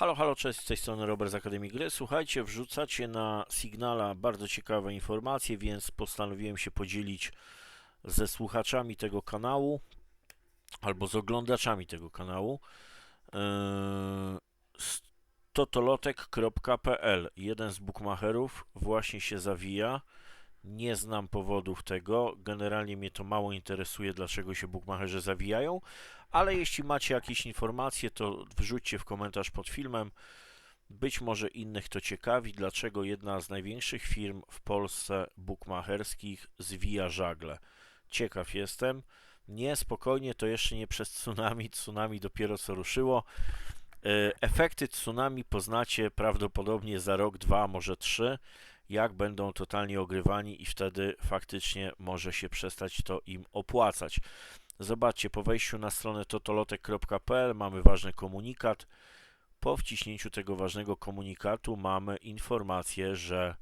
Halo, halo, cześć, z tej strony Robert z Akademii Gry. Słuchajcie, wrzucacie na Signala bardzo ciekawe informacje, więc postanowiłem się podzielić ze słuchaczami tego kanału albo z oglądaczami tego kanału. Yy, z totolotek.pl Jeden z bookmacherów właśnie się zawija. Nie znam powodów tego. Generalnie mnie to mało interesuje, dlaczego się bookmacherzy zawijają, ale jeśli macie jakieś informacje, to wrzućcie w komentarz pod filmem. Być może innych to ciekawi, dlaczego jedna z największych firm w Polsce bookmacherskich zwija żagle. Ciekaw jestem. Nie, spokojnie, to jeszcze nie przez tsunami. Tsunami dopiero co ruszyło. E, Efekty tsunami poznacie prawdopodobnie za rok, dwa, może trzy, jak będą totalnie ogrywani i wtedy faktycznie może się przestać to im opłacać. Zobaczcie, po wejściu na stronę totolotek.pl mamy ważny komunikat. Po wciśnięciu tego ważnego komunikatu mamy informację, że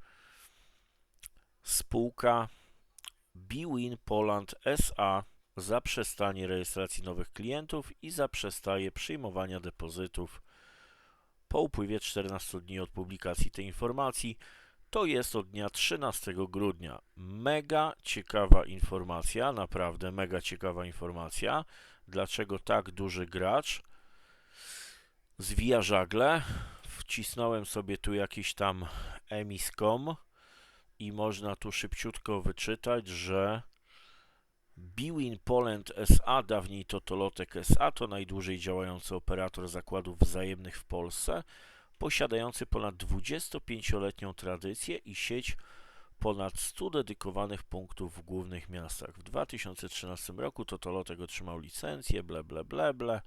spółka Bwin Poland SA zaprzestanie rejestracji nowych klientów i zaprzestaje przyjmowania depozytów po upływie 14 dni od publikacji tej informacji. To jest od dnia 13 grudnia. Mega ciekawa informacja, naprawdę mega ciekawa informacja. Dlaczego tak duży gracz zwija żagle? Wcisnąłem sobie tu jakiś tam emis.com i można tu szybciutko wyczytać, że Bwin Poland SA, dawniej Totolotek SA, to najdłużej działający operator zakładów wzajemnych w Polsce, posiadający ponad 25-letnią tradycję i sieć ponad 100 dedykowanych punktów w głównych miastach. W 2013 roku Totolotek otrzymał licencję, ble, ble, ble, ble.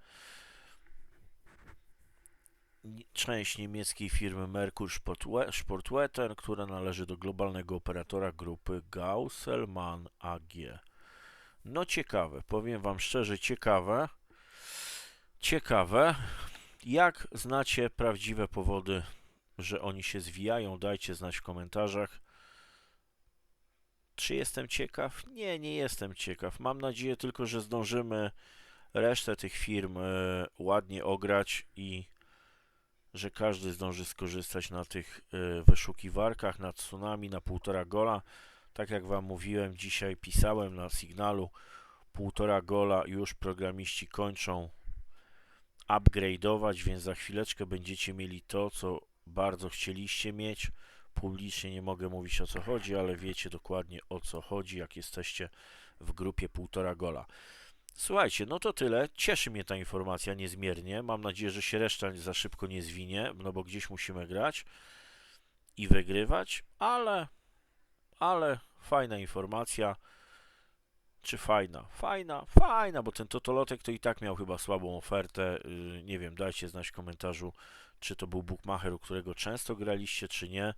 Część niemieckiej firmy Merkur Sportwe- Sportwetten, która należy do globalnego operatora grupy Gausselmann AG. No ciekawe, powiem Wam szczerze, ciekawe. Ciekawe. Jak znacie prawdziwe powody, że oni się zwijają? Dajcie znać w komentarzach. Czy jestem ciekaw? Nie, nie jestem ciekaw. Mam nadzieję tylko, że zdążymy resztę tych firm e, ładnie ograć i że każdy zdąży skorzystać na tych e, wyszukiwarkach, na tsunami, na półtora gola. Tak jak Wam mówiłem, dzisiaj pisałem na sygnalu półtora gola już programiści kończą upgrade'ować, więc za chwileczkę będziecie mieli to, co bardzo chcieliście mieć. Publicznie nie mogę mówić o co chodzi, ale wiecie dokładnie o co chodzi, jak jesteście w grupie półtora gola. Słuchajcie, no to tyle. Cieszy mnie ta informacja niezmiernie. Mam nadzieję, że się reszta za szybko nie zwinie, no bo gdzieś musimy grać i wygrywać, ale ale fajna informacja. Czy fajna? Fajna, fajna, bo ten Totolotek to i tak miał chyba słabą ofertę. Yy, Nie wiem, dajcie znać w komentarzu, czy to był bookmacher, u którego często graliście, czy nie.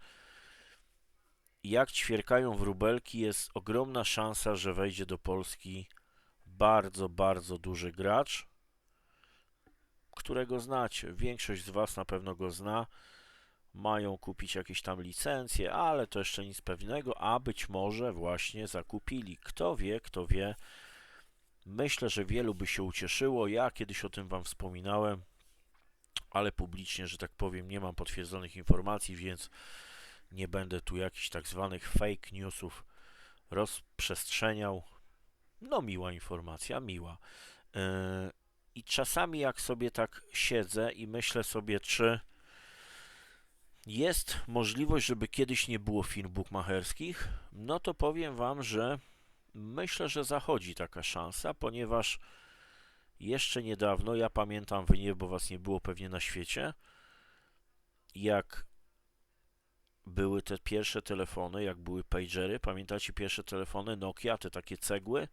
Jak ćwierkają wróbelki, jest ogromna szansa, że wejdzie do Polski bardzo, bardzo duży gracz, którego znacie. Większość z Was na pewno go zna mają kupić jakieś tam licencje, ale to jeszcze nic pewnego, a być może właśnie zakupili. Kto wie, kto wie. Myślę, że wielu by się ucieszyło. Ja kiedyś o tym Wam wspominałem, ale publicznie, że tak powiem, nie mam potwierdzonych informacji, więc nie będę tu jakichś tak zwanych fake newsów rozprzestrzeniał. No, miła informacja, miła. Yy, I czasami, jak sobie tak siedzę i myślę sobie, czy jest możliwość, żeby kiedyś nie było firm bookmacherskich, no to powiem Wam, że myślę, że zachodzi taka szansa, ponieważ jeszcze niedawno, ja pamiętam Wy nie, bo Was nie było pewnie na świecie, jak były te pierwsze telefony, jak były pagery, pamiętacie pierwsze telefony Nokia, te takie cegły?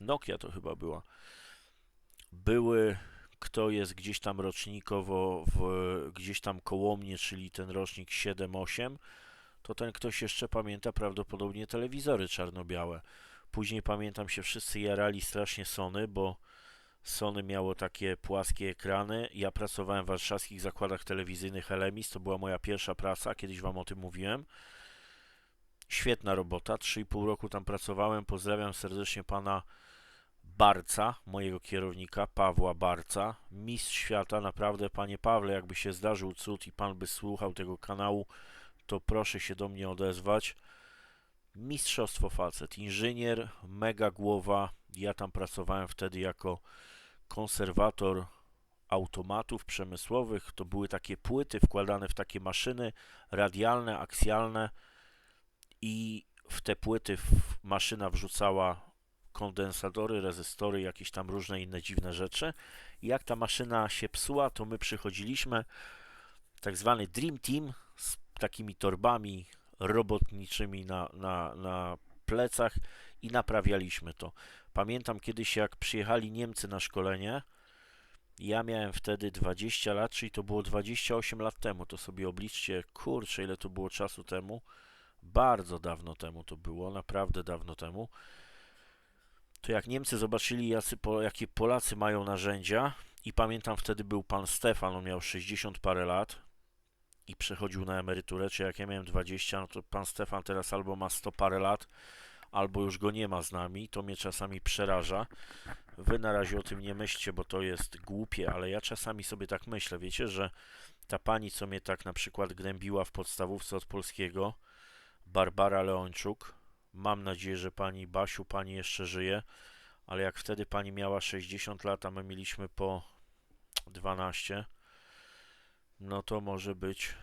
Nokia to chyba była. Były kto jest gdzieś tam rocznikowo, w, gdzieś tam koło mnie, czyli ten rocznik 7-8, to ten ktoś jeszcze pamięta prawdopodobnie telewizory czarno-białe. Później pamiętam się wszyscy jarali strasznie Sony, bo Sony miało takie płaskie ekrany. Ja pracowałem w warszawskich zakładach telewizyjnych Elemis, to była moja pierwsza praca, kiedyś Wam o tym mówiłem. Świetna robota, 3,5 roku tam pracowałem. Pozdrawiam serdecznie pana Barca, mojego kierownika, Pawła Barca, mistrz świata, naprawdę, panie Pawle, jakby się zdarzył cud i pan by słuchał tego kanału, to proszę się do mnie odezwać. Mistrzostwo facet, inżynier, mega głowa. Ja tam pracowałem wtedy jako konserwator automatów przemysłowych. To były takie płyty wkładane w takie maszyny radialne, aksjalne i w te płyty maszyna wrzucała kondensatory, rezystory, jakieś tam różne inne dziwne rzeczy. I jak ta maszyna się psuła, to my przychodziliśmy, tak zwany Dream Team z takimi torbami robotniczymi na, na, na plecach i naprawialiśmy to. Pamiętam kiedyś, jak przyjechali Niemcy na szkolenie, ja miałem wtedy 20 lat, czyli to było 28 lat temu. To sobie obliczcie, kurczę, ile to było czasu temu. Bardzo dawno temu to było, naprawdę dawno temu. To jak Niemcy zobaczyli, jacy, jakie Polacy mają narzędzia, i pamiętam wtedy był pan Stefan, on miał 60 parę lat i przechodził na emeryturę, czy jak ja miałem 20, no to pan Stefan teraz albo ma 100 parę lat, albo już go nie ma z nami. To mnie czasami przeraża. Wy na razie o tym nie myślcie, bo to jest głupie, ale ja czasami sobie tak myślę. Wiecie, że ta pani, co mnie tak na przykład gnębiła w podstawówce od polskiego, Barbara Leończuk, mam nadzieję, że pani Basiu, pani jeszcze żyje, ale jak wtedy pani miała 60 lat, a my mieliśmy po 12, no to może być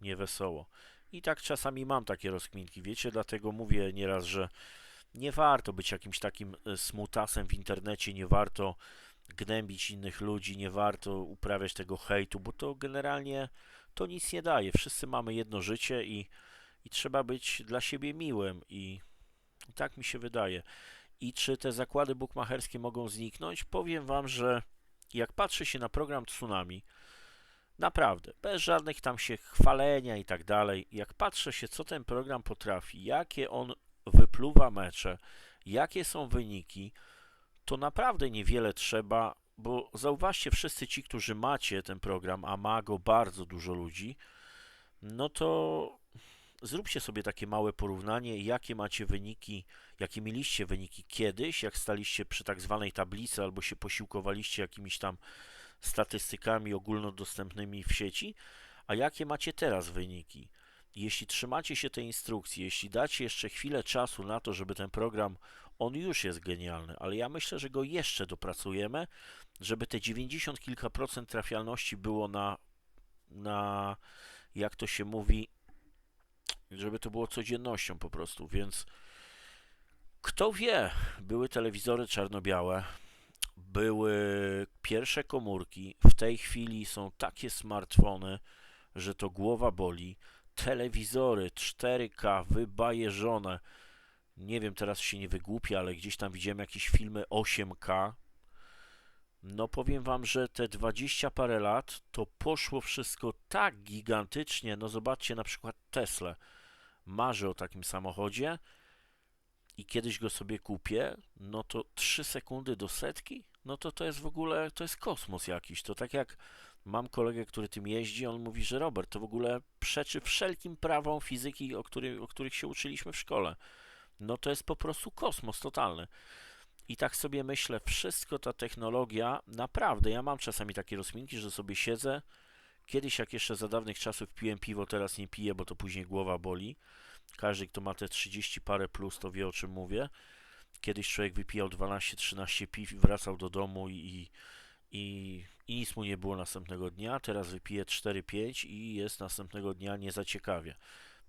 niewesoło. I tak czasami mam takie rozkminki, wiecie, dlatego mówię nieraz, że nie warto być jakimś takim e, smutasem w internecie, nie warto gnębić innych ludzi, nie warto uprawiać tego hejtu, bo to generalnie to nic nie daje. Wszyscy mamy jedno życie i, i trzeba być dla siebie miłym i, i tak mi się wydaje. I czy te zakłady bukmacherskie mogą zniknąć? Powiem Wam, że jak patrzy się na program Tsunami, naprawdę, bez żadnych tam się chwalenia i tak dalej, jak patrzę się, co ten program potrafi, jakie on wypluwa mecze, jakie są wyniki, to naprawdę niewiele trzeba, bo zauważcie, wszyscy ci, którzy macie ten program, a ma go bardzo dużo ludzi, no to zróbcie sobie takie małe porównanie, jakie macie wyniki, jakie mieliście wyniki kiedyś, jak staliście przy tak zwanej tablicy albo się posiłkowaliście jakimiś tam statystykami ogólnodostępnymi w sieci, a jakie macie teraz wyniki. Jeśli trzymacie się tej instrukcji, jeśli dacie jeszcze chwilę czasu na to, żeby ten program, on już jest genialny, ale ja myślę, że go jeszcze dopracujemy, żeby te 90 kilka procent trafialności było na, na jak to się mówi, żeby to było codziennością po prostu, więc kto wie, były telewizory czarno-białe, były pierwsze komórki, w tej chwili są takie smartfony, że to głowa boli, telewizory 4K wybajeżone, nie wiem, teraz się nie wygłupię, ale gdzieś tam widziałem jakieś filmy 8K, no powiem wam, że te 20 parę lat to poszło wszystko tak gigantycznie, no zobaczcie na przykład Tesla, marzę o takim samochodzie, i kiedyś go sobie kupię, no to 3 sekundy do setki, no to to jest w ogóle, to jest kosmos jakiś. To tak jak mam kolegę, który tym jeździ, on mówi, że Robert, to w ogóle przeczy wszelkim prawom fizyki, o, który, o których się uczyliśmy w szkole. No to jest po prostu kosmos totalny. I tak sobie myślę, wszystko ta technologia, naprawdę, ja mam czasami takie rozminki, że sobie siedzę, kiedyś jak jeszcze za dawnych czasów piłem piwo, teraz nie piję, bo to później głowa boli. Każdy, kto ma te 30 parę plus, to wie o czym mówię. Kiedyś człowiek wypijał 12-13 piw i wracał do domu i, i, i nic mu nie było następnego dnia. Teraz wypije 4-5 i jest następnego dnia nie za ciekawie.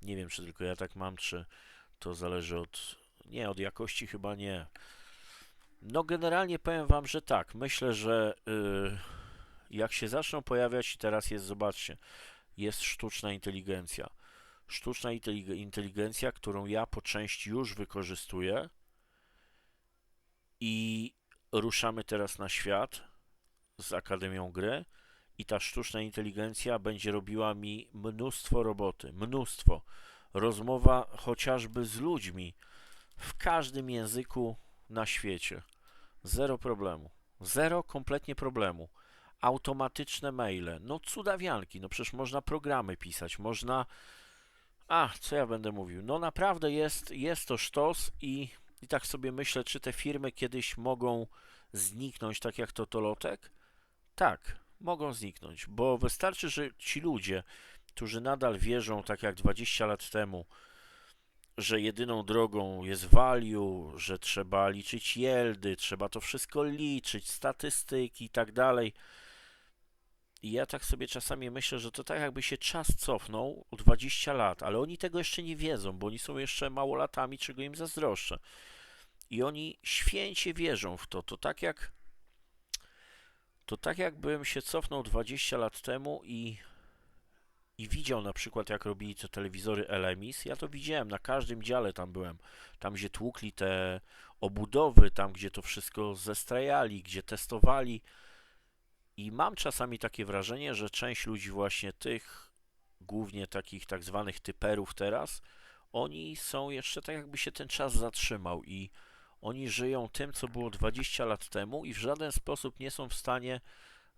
Nie wiem, czy tylko ja tak mam, czy to zależy od. Nie, od jakości chyba nie. No, generalnie powiem Wam, że tak. Myślę, że yy, jak się zaczną pojawiać, teraz jest, zobaczcie, jest sztuczna inteligencja sztuczna inteligencja, którą ja po części już wykorzystuję i ruszamy teraz na świat z Akademią Gry i ta sztuczna inteligencja będzie robiła mi mnóstwo roboty, mnóstwo. Rozmowa chociażby z ludźmi w każdym języku na świecie. Zero problemu. Zero kompletnie problemu. Automatyczne maile. No cudawianki. No przecież można programy pisać, można a, co ja będę mówił? No naprawdę jest, jest to sztos i I tak sobie myślę, czy te firmy kiedyś mogą zniknąć, tak jak Totolotek? Tak, mogą zniknąć, bo wystarczy, że ci ludzie, którzy nadal wierzą, tak jak 20 lat temu, że jedyną drogą jest value, że trzeba liczyć yieldy, trzeba to wszystko liczyć, statystyki i tak dalej. I ja tak sobie czasami myślę, że to tak jakby się czas cofnął o 20 lat, ale oni tego jeszcze nie wiedzą, bo oni są jeszcze małolatami, czego im zazdroszczę. I oni święcie wierzą w to. To tak jak to tak jakbym się cofnął 20 lat temu i i widział na przykład, jak robili te telewizory Elemis. Ja to widziałem, na każdym dziale tam byłem. Tam, gdzie tłukli te obudowy, tam, gdzie to wszystko zestrajali, gdzie testowali. I mam czasami takie wrażenie, że część ludzi właśnie tych, głównie takich tak zwanych typerów teraz, oni są jeszcze tak jakby się ten czas zatrzymał i oni żyją tym, co było 20 lat temu i w żaden sposób nie są w stanie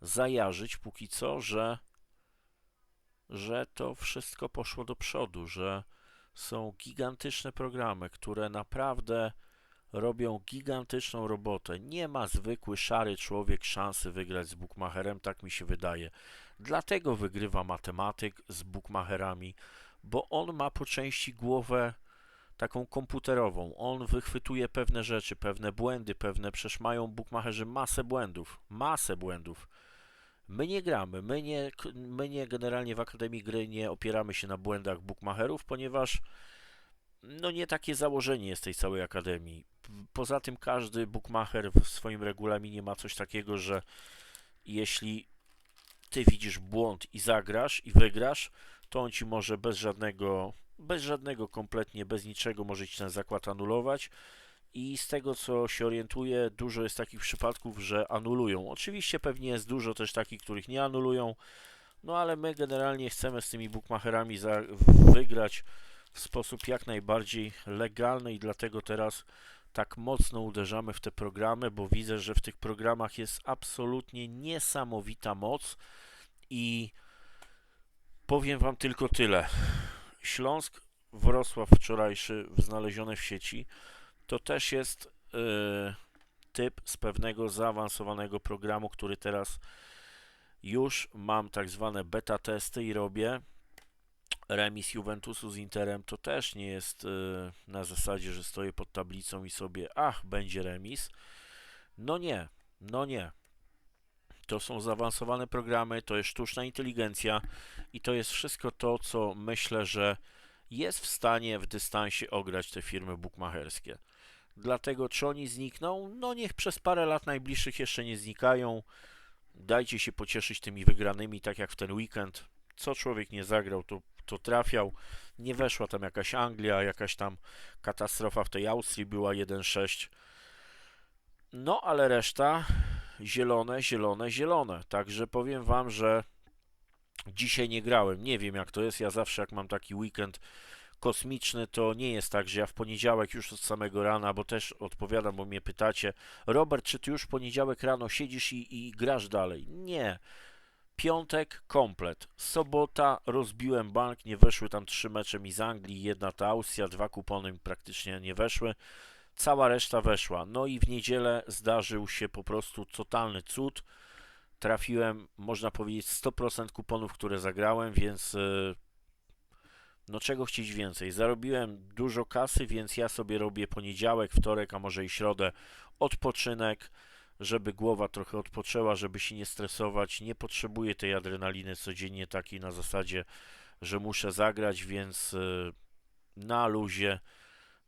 zajarzyć póki co, że że to wszystko poszło do przodu, że są gigantyczne programy, które naprawdę robią gigantyczną robotę. Nie ma zwykły szary człowiek szansy wygrać z bookmacherem, tak mi się wydaje. Dlatego wygrywa matematyk z bookmacherami, bo on ma po części głowę taką komputerową. On wychwytuje pewne rzeczy, pewne błędy, pewne, przecież mają bookmacherzy masę błędów, masę błędów. My nie gramy, my nie, my nie generalnie w Akademii Gry nie opieramy się na błędach bookmacherów, ponieważ no nie takie założenie jest tej całej Akademii. Poza tym każdy bookmacher w swoim regulaminie ma coś takiego, że jeśli ty widzisz błąd i zagrasz i wygrasz, to on ci może bez żadnego, bez żadnego kompletnie, bez niczego może ci ten zakład anulować i z tego co się orientuję, dużo jest takich przypadków, że anulują. Oczywiście pewnie jest dużo też takich, których nie anulują, no ale my generalnie chcemy z tymi bookmacherami wygrać w sposób jak najbardziej legalny i dlatego teraz tak mocno uderzamy w te programy, bo widzę, że w tych programach jest absolutnie niesamowita moc i powiem Wam tylko tyle. Śląsk, Wrocław wczorajszy, znaleziony w sieci, to też jest y, typ z pewnego zaawansowanego programu, który teraz już mam tak zwane beta testy i robię. Remis Juventusu z Interem to też nie jest y, na zasadzie, że stoję pod tablicą i sobie, ach, będzie remis. No nie, no nie. To są zaawansowane programy, to jest sztuczna inteligencja i to jest wszystko to, co myślę, że jest w stanie w dystansie ograć te firmy bukmacherskie. Dlatego czy oni znikną? No niech przez parę lat najbliższych jeszcze nie znikają. Dajcie się pocieszyć tymi wygranymi, tak jak w ten weekend. Co człowiek nie zagrał, to, to trafiał. Nie weszła tam jakaś Anglia, jakaś tam katastrofa w tej Austrii była 1-6. No ale reszta zielone, zielone, zielone. Także powiem Wam, że dzisiaj nie grałem. Nie wiem jak to jest. Ja zawsze jak mam taki weekend kosmiczny to nie jest tak, że ja w poniedziałek już od samego rana, bo też odpowiadam, bo mnie pytacie, Robert, czy ty już w poniedziałek rano siedzisz i, i grasz dalej? Nie. Piątek komplet. Sobota rozbiłem bank, nie weszły tam trzy mecze mi z Anglii, jedna ta Austria, dwa kupony mi praktycznie nie weszły. Cała reszta weszła. No i w niedzielę zdarzył się po prostu totalny cud. Trafiłem, można powiedzieć, 100% kuponów, które zagrałem, więc yy, no czego chcieć więcej? Zarobiłem dużo kasy, więc ja sobie robię poniedziałek, wtorek, a może i środę odpoczynek, żeby głowa trochę odpoczęła, żeby się nie stresować. Nie potrzebuję tej adrenaliny codziennie takiej na zasadzie, że muszę zagrać, więc y, na luzie,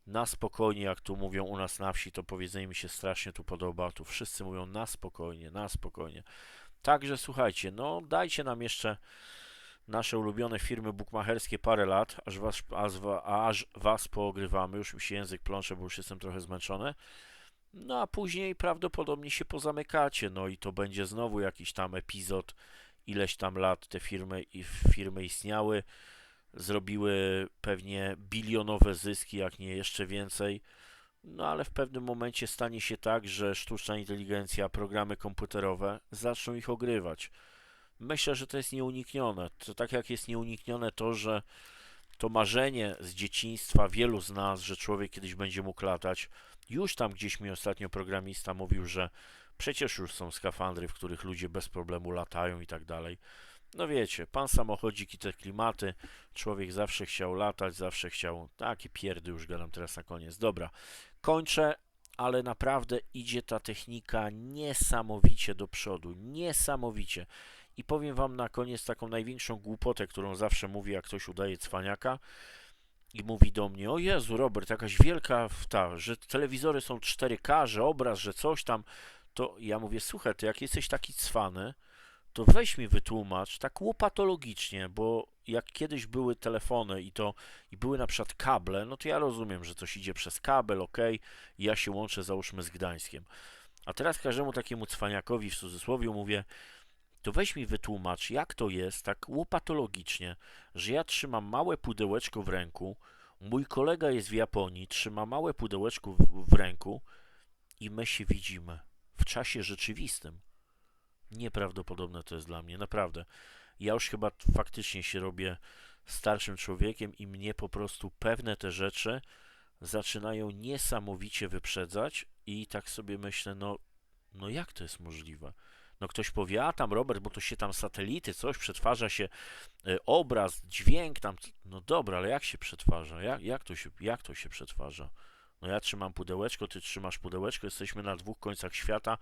na spokojnie, jak tu mówią u nas na wsi, to powiedzenie mi się strasznie tu podoba. Tu wszyscy mówią na spokojnie, na spokojnie. Także słuchajcie, no dajcie nam jeszcze nasze ulubione firmy bukmacherskie parę lat, aż was, aż, aż was poogrywamy. Już mi się język plącze, bo już jestem trochę zmęczony. No a później prawdopodobnie się pozamykacie, no i to będzie znowu jakiś tam epizod, ileś tam lat te firmy, i firmy istniały, zrobiły pewnie bilionowe zyski, jak nie jeszcze więcej. No ale w pewnym momencie stanie się tak, że sztuczna inteligencja, programy komputerowe zaczną ich ogrywać. Myślę, że to jest nieuniknione. To tak jak jest nieuniknione to, że to marzenie z dzieciństwa wielu z nas, że człowiek kiedyś będzie mógł latać, Już tam gdzieś mi ostatnio programista mówił, że przecież już są skafandry, w których ludzie bez problemu latają i tak dalej. No wiecie, pan samochodzik i te klimaty, człowiek zawsze chciał latać, zawsze chciał, takie pierdy już gadam teraz na koniec. Dobra, kończę, ale naprawdę idzie ta technika niesamowicie do przodu, niesamowicie. I powiem wam na koniec taką największą głupotę, którą zawsze mówię, jak ktoś udaje cwaniaka i mówi do mnie, o Jezu, Robert, jakaś wielka ta, że telewizory są 4K, że obraz, że coś tam, to ja mówię, słuchaj, ty jak jesteś taki cwany, to weź mi wytłumacz tak łopatologicznie, bo jak kiedyś były telefony i to i były na przykład kable, no to ja rozumiem, że coś idzie przez kabel, ok, i ja się łączę załóżmy z Gdańskiem. A teraz każdemu takiemu cwaniakowi w cudzysłowie mówię, to weź mi wytłumacz, jak to jest tak łopatologicznie, że ja trzymam małe pudełeczko w ręku, mój kolega jest w Japonii, trzyma małe pudełeczko w, w ręku i my się widzimy w czasie rzeczywistym. Nieprawdopodobne to jest dla mnie, naprawdę. Ja już chyba faktycznie się robię starszym człowiekiem i mnie po prostu pewne te rzeczy zaczynają niesamowicie wyprzedzać i tak sobie myślę, no, no jak to jest możliwe? No ktoś powie, a tam Robert, bo to się tam satelity, coś, przetwarza się e, obraz, dźwięk tam, no dobra, ale jak się przetwarza? Jak, jak, to się, jak to się przetwarza? No ja trzymam pudełeczko, ty trzymasz pudełeczko, jesteśmy na dwóch końcach świata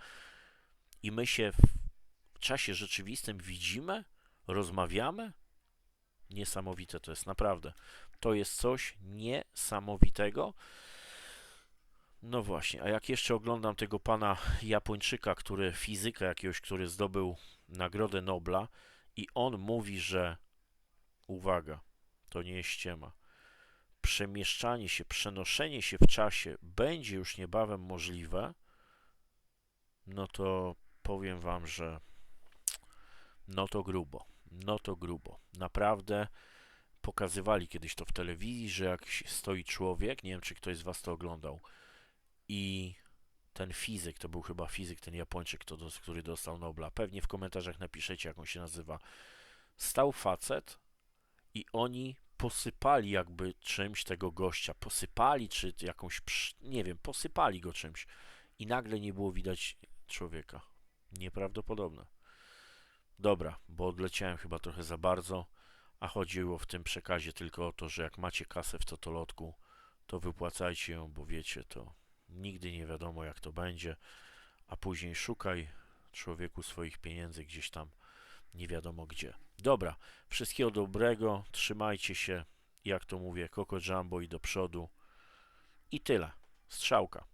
i my się w czasie rzeczywistym widzimy, rozmawiamy? Niesamowite to jest, naprawdę. To jest coś niesamowitego. No właśnie, a jak jeszcze oglądam tego pana Japończyka, który fizyka jakiegoś, który zdobył Nagrodę Nobla i on mówi, że uwaga, to nie jest ściema. Przemieszczanie się, przenoszenie się w czasie będzie już niebawem możliwe, no to powiem wam, że no to grubo, no to grubo. Naprawdę pokazywali kiedyś to w telewizji, że jak stoi człowiek, nie wiem czy ktoś z was to oglądał, i ten fizyk, to był chyba fizyk, ten Japończyk, to, który dostał Nobla, pewnie w komentarzach napiszecie, jak on się nazywa, stał facet i oni posypali jakby czymś tego gościa, posypali czy jakąś, nie wiem, posypali go czymś i nagle nie było widać człowieka. Nieprawdopodobne. Dobra, bo odleciałem chyba trochę za bardzo, a chodziło w tym przekazie tylko o to, że jak macie kasę w totolotku, to wypłacajcie ją, bo wiecie, to nigdy nie wiadomo jak to będzie, a później szukaj człowieku swoich pieniędzy gdzieś tam nie wiadomo gdzie. Dobra, wszystkiego dobrego, trzymajcie się, jak to mówię, Coco Jumbo i do przodu. I tyle. Strzałka.